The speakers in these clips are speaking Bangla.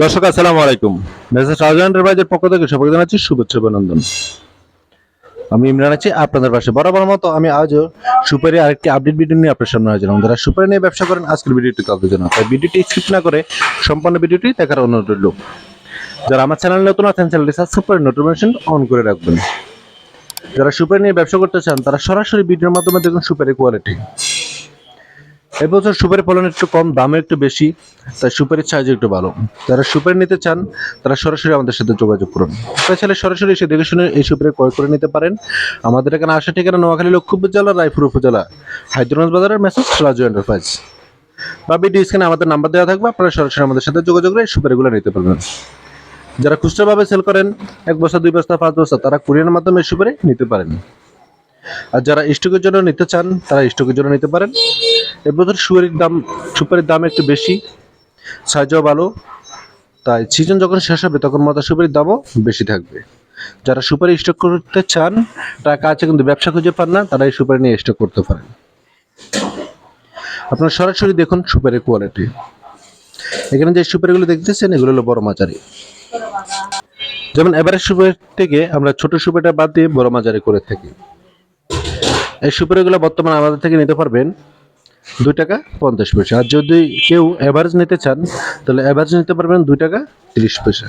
দর্শক, আসসালামু আলাইকুম। মেসেজ শাহজাহান এন্টারপ্রাইজের পক্ষ থেকে সবাইকে জানাচ্ছি শুভেচ্ছা, অভিনন্দন। আমি ইমরান আছি, আপনাদের পাশে বরাবর মতো আমি আজও সুপারি আরেকটি আপডেট ভিডিও নিয়ে আপনার সামনে হাজির যারা সুপারি নিয়ে ব্যবসা করেন, আজকের ভিডিওটি তাদের জন্য তাই ভিডিওটি স্কিপ না করে সম্পূর্ণ ভিডিওটি দেখার অনুরোধ রইল। যারা আমার চ্যানেল নতুন আছেন চ্যানেলটি সাবস্ক্রাইব করে নোটিফিকেশন অন করে রাখবেন। যারা সুপারি নিয়ে ব্যবসা করতে চান, তারা সরাসরি ভিডিওর মাধ্যমে দেখুন সুপারি কোয়ালিটি এবছর সুপারি ফলন একটু কম দামে একটু বেশি, তাই সুপারির সাইজ একটু ভালো। যারা সুপারি নিতে চান, তারা সরাসরি আমাদের সাথে যোগাযোগ করুন। তাছাড়া সরাসরি এসে দেখে শুনে এই সুপারি ক্রয় করে নিতে পারেন। আমাদের এখানে আসা ঠিকানা নোয়াখালী, লক্ষ্মীপুর জেলা, রায়পুর উপজেলা, হায়দ্রাবাদ বাজারের মেসেজ, রাজু এন্টারপ্রাইজ বা ভিডিও স্ক্রিনে আমাদের নাম্বার দেওয়া থাকবে, আপনারা সরাসরি আমাদের সাথে যোগাযোগ করে এই সুপারিগুলো নিতে পারবেন। যারা খুচরাভাবে সেল করেন, এক বস্তা, দুই বস্তা, পাঁচ বস্তা, তারা কুরিয়ারের মাধ্যমে সুপারি নিতে পারেন। আর যারা স্টকের জন্য নিতে চান, তারা স্টকের জন্য নিতে পারেন। এবছর সুপারির দাম সুপারির দাম একটু বেশি। সাইজও ভালো। তাই সিজন যখন শেষ হবে, তখন মাথা সুপারির দামও বেশি থাকবে। যারা সুপারি স্টক করতে চান, টাকা আছে কিন্তু ব্যবসা খুঁজে পান না, তারা এই সুপারি নিয়ে স্টক করতে পারেন। আপনারা সরাসরি দেখুন সুপারির কোয়ালিটি এখানে যে সুপারিগুলো দেখতেছেন, এগুলো হলো বড় মাচারি যেমন এভারেজ সুপারি থেকে আমরা ছোট সুপারিটা বাদ দিয়ে বড় মাঝারি করে থাকি। এই সুপারিগুলো বর্তমানে আমাদের থেকে নিতে পারবেন। দুই টাকা পঞ্চাশ পয়সা। আর যদি কেউ অ্যাভারেজ নিতে চান, তাহলে অ্যাভারেজ নিতে পারবেন দুই টাকা তিরিশ পয়সা।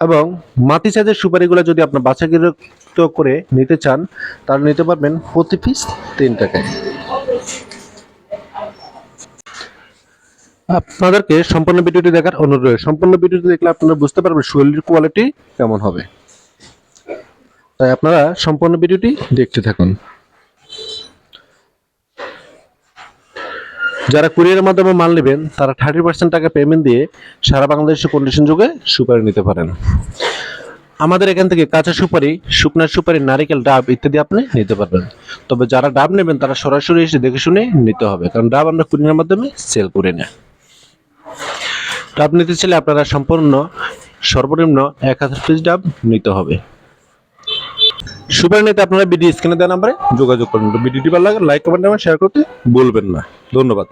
এবং মাটি সাইজের সুপারিগুলো যদি আপনার বাছাকৃত করে নিতে চান, তাহলে নিতে পারবেন প্রতি পিস তিন টাকায়। আপনাদেরকে সম্পূর্ণ ভিডিওটি দেখার অনুরোধ সম্পূর্ণ ভিডিওটি দেখলে আপনারা বুঝতে পারবেন শৈলীর কোয়ালিটি কেমন হবে। তাই আপনারা সম্পূর্ণ ভিডিওটি দেখতে থাকুন। যারা কুরিয়ারের মাধ্যমে মাল নেবেন, তারা থার্টি পার্সেন্ট টাকা পেমেন্ট দিয়ে সারা বাংলাদেশের কন্ডিশন যুগে সুপারি নিতে পারেন। আমাদের এখান থেকে কাঁচা সুপারি, শুকনা সুপারি, নারিকেল ডাব ইত্যাদি আপনি নিতে পারবেন। তবে যারা ডাব নেবেন, তারা সরাসরি এসে দেখে শুনে নিতে হবে, কারণ ডাব আমরা কুরিয়ারের মাধ্যমে সেল করে না ডাব নিতে চাইলে আপনারা সম্পূর্ণ, সর্বনিম্ন এক হাজার পিস ডাব নিতে হবে। সুপারি নিতে আপনারা ভিডিও স্ক্রিনে দেওয়া নাম্বারে যোগাযোগ করুন। ভিডিওটি ভালো লাগে লাইক কমেন্ট এবং শেয়ার করতে বলবেন না। ধন্যবাদ।